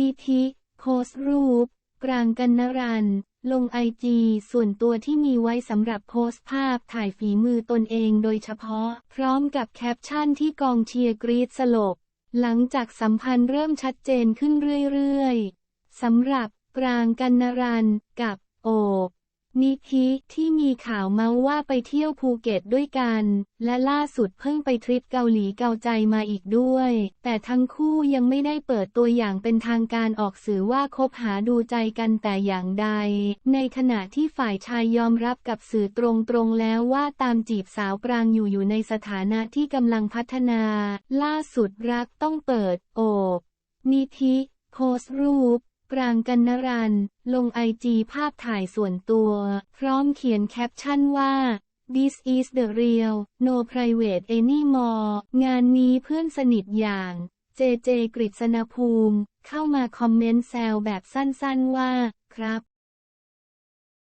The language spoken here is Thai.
นิธิ โพสรูปปรางกันนรัน ลงไอจีส่วนตัวที่มีไว้สำหรับโพสภาพถ่ายฝีมือตนเองโดยเฉพาะ พร้อมกับแคปชั่นที่กองเชียร์กรีดสลบ หลังจากสัมพันธ์เริ่มชัดเจนขึ้นเรื่อยๆสำหรับปรางกันนรันกับโอบ นิธิที่มีข่าวเมาว่าไปเที่ยวภูเก็ตด้วยกัน และล่าสุดเพิ่งไปทริปเกาหลีเกาใจมาอีกด้วย แต่ทั้งคู่ยังไม่ได้เปิดตัวอย่างเป็นทางการออกสื่อว่าคบหาดูใจกันแต่อย่างใด ในขณะที่ฝ่ายชายยอมรับกับสื่อตรงๆแล้วว่าตามจีบสาวปรางอยู่อยู่ในสถานะที่กำลังพัฒนา ล่าสุดรักต้องเปิดโอบนิธิโพสรูป ปรางกันนรัน ลงไอจีภาพถ่ายส่วนตัว พร้อมเขียนแคปชั่นว่า This is the real no private anymore งานนี้เพื่อนสนิทอย่าง เจเจกฤษณภูมิ เข้ามาคอมเมนต์แซวแบบสั้นๆว่า ครับ